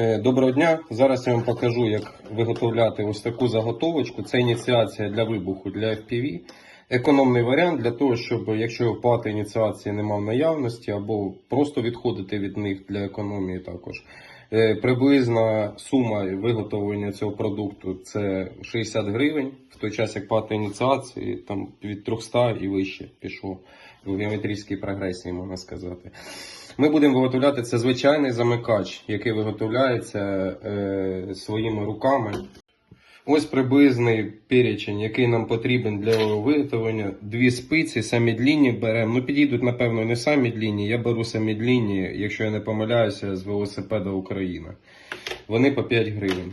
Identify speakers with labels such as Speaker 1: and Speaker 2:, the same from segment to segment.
Speaker 1: Е, Доброго дня! Зараз я вам покажу, як виготовляти ось таку заготовочку. Це ініціація для вибуху для FPV. Економний варіант для того, щоб якщо плати ініціації немає в наявності, або просто відходити від них для економії також. Е, Приблизна сума виготовлення цього продукту це 60 гривень, в той час як плата ініціації там від 300 і вище пішло в геометричній прогресії, можна сказати. Ми будемо виготовляти це звичайний замикач, який виготовляється е, своїми руками. Ось приблизний перечень, який нам потрібен для виготовлення. Дві спиці, самі длінні беремо. Ну, підійдуть, напевно, не самі длінні. Я беру самі длінні, якщо я не помиляюся, з велосипеда Україна. Вони по 5 гривень.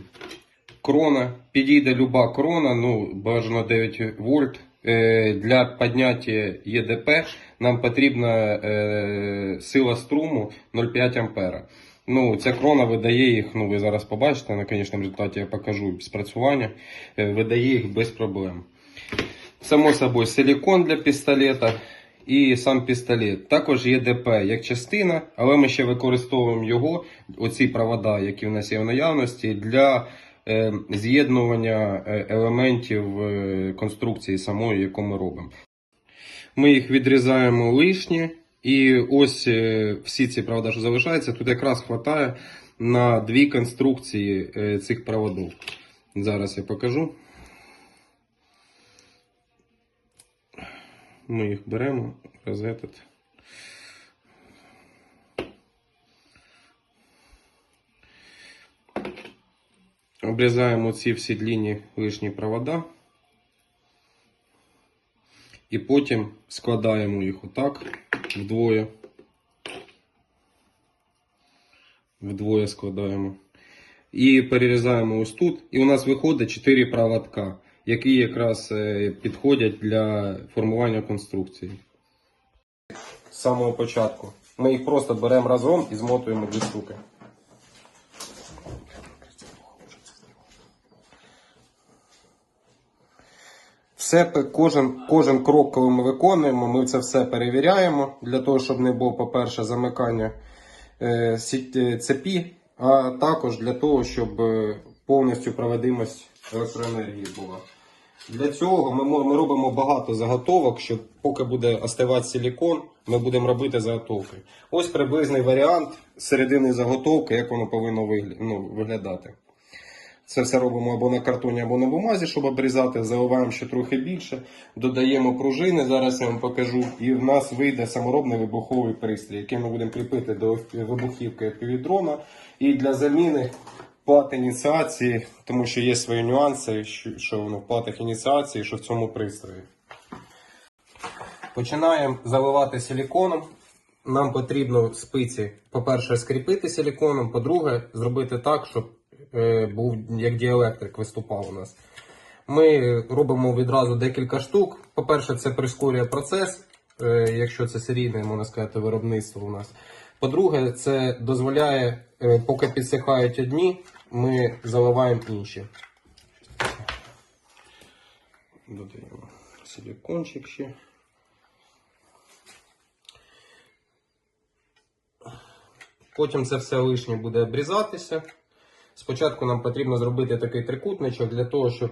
Speaker 1: Крона. Підійде люба крона, ну, бажано 9 вольт. Е, Для підняття ЄДП нам потрібна е, сила струму 0,5 ампера. Ну, ця крона видає їх, ну ви зараз побачите, на конечному результаті я покажу спрацювання, е, видає їх без проблем. Само собою, силікон для пістолета і сам пістолет. Також є ДП як частина, але ми ще використовуємо його, оці провода, які в нас є в наявності, для е, з'єднування е, елементів конструкції самої, яку ми робимо. Ми їх відрізаємо лишні, і ось е, всі ці провода, що залишаються, тут якраз вистачає на дві конструкції е, цих проводів. Зараз я покажу. Ми їх беремо, розетот. Обрізаємо ці всі длинні лишні провода. І потім складаємо їх отак вдвоє. Вдвоє складаємо. І перерізаємо ось тут. І у нас виходить 4 проводка, які якраз е, підходять для формування конструкції. З самого початку. Ми їх просто беремо разом і змотуємо дві штуки. Все, кожен, кожен крок, коли ми виконуємо, ми це все перевіряємо для того, щоб не було, по-перше, замикання е, е, цепі, а також для того, щоб е, повністю проводимость електроенергії була. Для цього ми, ми робимо багато заготовок, щоб поки буде остивати силікон, ми будемо робити заготовки. Ось приблизний варіант середини заготовки, як воно повинно ну, виглядати. Це все робимо або на картоні, або на бумазі, щоб обрізати. Заливаємо ще трохи більше, додаємо пружини. Зараз я вам покажу. І в нас вийде саморобний вибуховий пристрій, який ми будемо кріпити до вибухівки півдрона. І для заміни плат ініціації, тому що є свої нюанси, що воно в платах ініціації, що в цьому пристрої. Починаємо заливати силіконом. Нам потрібно спиці, по-перше, скріпити силіконом, по-друге, зробити так, щоб був як діелектрик виступав у нас. Ми робимо відразу декілька штук. По-перше, це прискорює процес, е, якщо це серійне, можна сказати, виробництво у нас. По-друге, це дозволяє, е, поки підсихають одні, ми заливаємо інші. Додаємо силікончик ще. Потім це все лишнє буде обрізатися. Спочатку нам потрібно зробити такий трикутничок для того, щоб,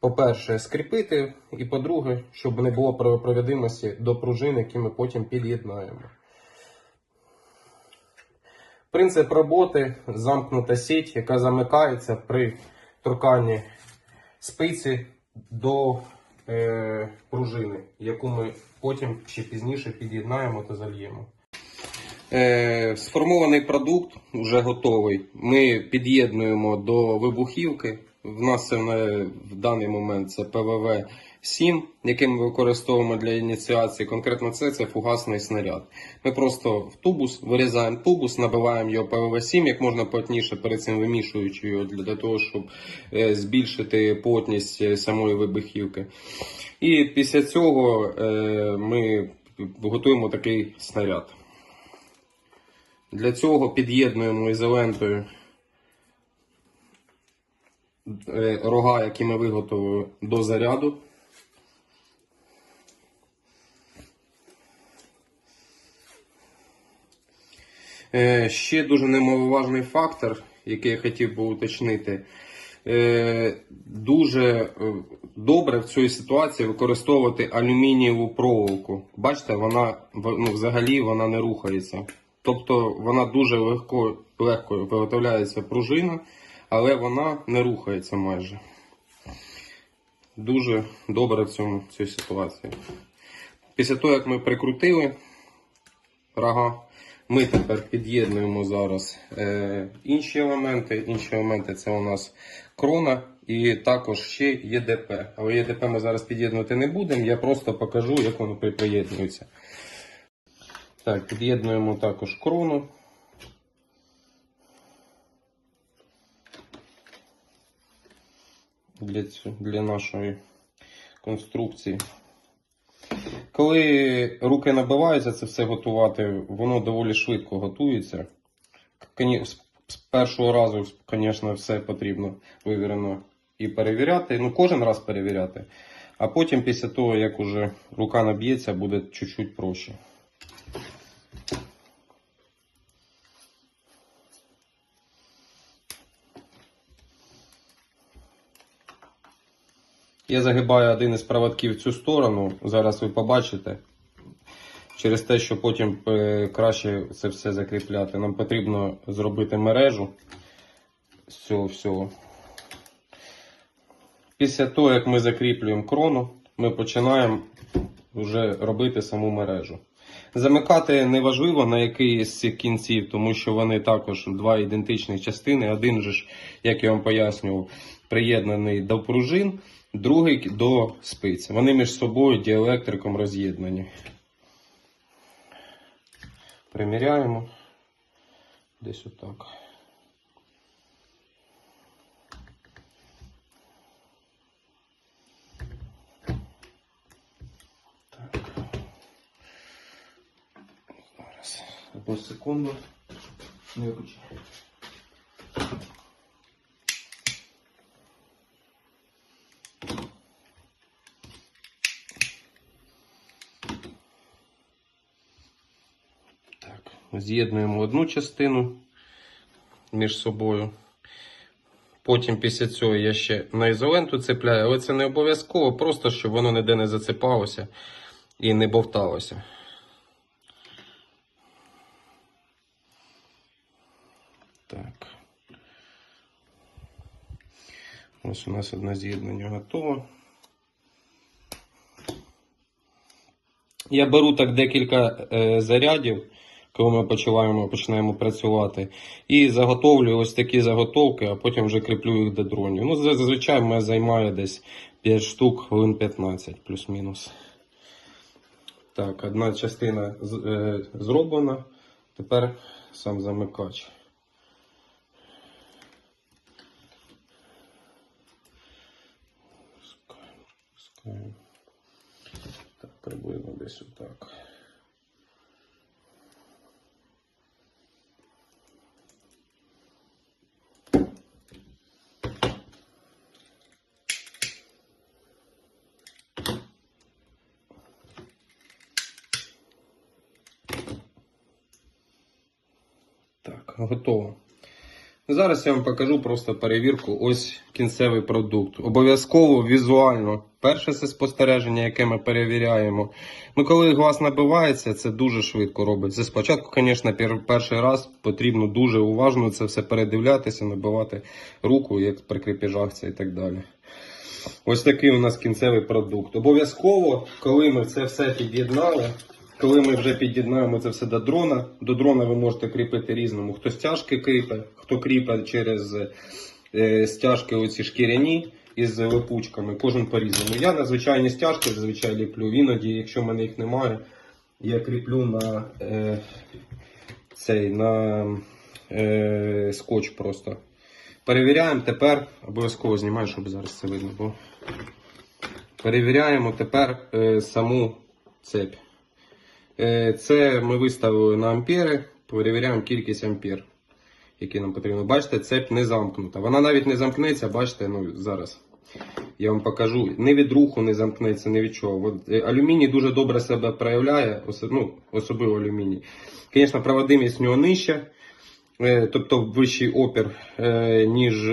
Speaker 1: по-перше, скріпити, і по-друге, щоб не було проводимості до пружин, які ми потім під'єднаємо. Принцип роботи замкнута сіть, яка замикається при торканні спиці до е, пружини, яку ми потім чи пізніше під'єднаємо та зальємо. Е, сформований продукт вже готовий. Ми під'єднуємо до вибухівки. В нас в даний момент це ПВВ 7, який ми використовуємо для ініціації. Конкретно це, це фугасний снаряд. Ми просто в тубус вирізаємо тубус, набиваємо його ПВВ 7 як можна плотніше, перед цим вимішуючи його для, для того, щоб е, збільшити плотність е, самої вибухівки. І після цього е, ми готуємо такий снаряд. Для цього під'єднуємо ізолентою е, рога, які ми виготовили до заряду. Е, Ще дуже немаловажний фактор, який я хотів би уточнити. Е, Дуже добре в цій ситуації використовувати алюмінієву проволоку. Бачите, вона ну, взагалі вона не рухається. Тобто вона дуже легко, легко виготовляється пружина, але вона не рухається майже. Дуже добре в цьому в цій ситуації. Після того, як ми прикрутили рога, ми тепер під'єднуємо зараз е, інші елементи. Інші елементи це у нас крона і також ще ЄДП. Але ЄДП ми зараз під'єднувати не будемо, я просто покажу, як воно при- приєднується. Так, під'єднуємо також крону. Для, для нашої конструкції. Коли руки набиваються це все готувати, воно доволі швидко готується. З- першого разу, звісно, все потрібно вивірено і перевіряти. Ну, кожен раз перевіряти. А потім, після того, як уже рука наб'ється, буде чуть-чуть проще. Я загибаю один із проводків в цю сторону. Зараз ви побачите. Через те, що потім е, краще це все закріпляти. Нам потрібно зробити мережу з цього всього. Після того, як ми закріплюємо крону, ми починаємо вже робити саму мережу. Замикати неважливо на який з цих кінців, тому що вони також два ідентичні частини. Один же ж, як я вам пояснював, приєднаний до пружин, другий до спиць. Вони між собою діелектриком роз'єднані. Приміряємо. Десь отак. Так. Зараз. Одну секунду. Не виключай. Так, з'єднуємо одну частину між собою. Потім після цього я ще на ізоленту цепляю, але це не обов'язково, просто щоб воно ніде не зацепалося і не бовталося. Так. Ось у нас одне з'єднання готово. Я беру так декілька е, зарядів, коли ми починаємо, починаємо працювати, і заготовлюю ось такі заготовки, а потім вже кріплю їх до дронів. Ну, зазвичай мене займає десь 5 штук, хвилин 15, плюс-мінус. Так, одна частина е, зроблена. Тепер сам замикач. Так, приблизно десь отак. Так, готово. Зараз я вам покажу просто перевірку. Ось кінцевий продукт. Обов'язково візуально. Перше це спостереження, яке ми перевіряємо. Ну, коли глаз набивається, це дуже швидко робиться. Спочатку, звісно, перший раз потрібно дуже уважно це все передивлятися, набивати руку, як при крепежах це і так далі. Ось такий у нас кінцевий продукт. Обов'язково, коли ми це все під'єднали, коли ми вже під'єднаємо це все до дрона, до дрона ви можете кріпити різному. Хто стяжки кріпить, хто кріпить через е, стяжки оці шкіряні із липучками, кожен по-різному. Я на звичайні стяжки зазвичай ліплю. Іноді, якщо в мене їх немає, я кріплю на е, цей на е, скотч просто. Перевіряємо тепер, обов'язково знімаю, щоб зараз це видно було. Перевіряємо тепер е, саму цепь. Е, це ми виставили на ампери, перевіряємо кількість ампер, які нам потрібно. Бачите, цепь не замкнута. Вона навіть не замкнеться, бачите, ну зараз. Я вам покажу. Не від руху не замкнеться, не від чого. От, е, алюміній дуже добре себе проявляє, ну, особливо алюміній. Звісно, проводимість в нього нижча, е, тобто вищий опір, ніж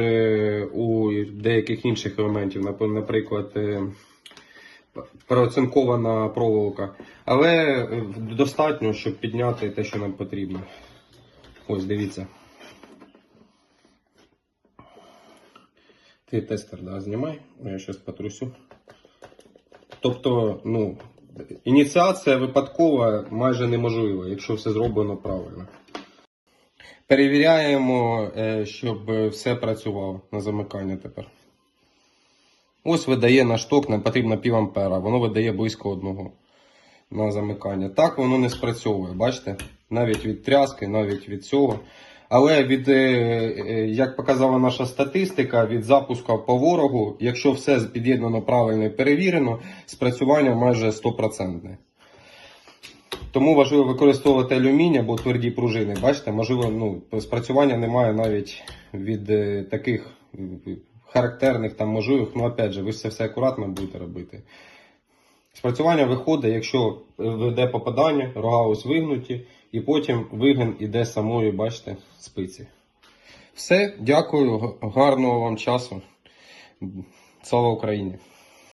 Speaker 1: у деяких інших елементів, Нап- наприклад, е, процинкована проволока. Але е, достатньо, щоб підняти те, що нам потрібно. Ось, дивіться. Ти тестер, да, знімай, я зараз потрусю. Тобто, ну, ініціація випадкова майже неможлива, якщо все зроблено правильно. Перевіряємо, е, щоб все працювало на замикання тепер. Ось видає наш ток, нам потрібно пів ампера, воно видає близько одного на замикання. Так воно не спрацьовує, бачите? Навіть від тряски, навіть від цього. Але від, е, е, як показала наша статистика, від запуску по ворогу, якщо все під'єднано правильно і перевірено, спрацювання майже 100%. Тому важливо використовувати алюміній або тверді пружини. Бачите, можливо, ну, спрацювання немає навіть від е, таких характерних там можливих, ну опять же, ви це все акуратно будете робити. Спрацювання виходить, якщо веде попадання, рога ось вигнуті, і потім вигин іде самої, бачите, спиці. Все, дякую, гарного вам часу. Слава Україні!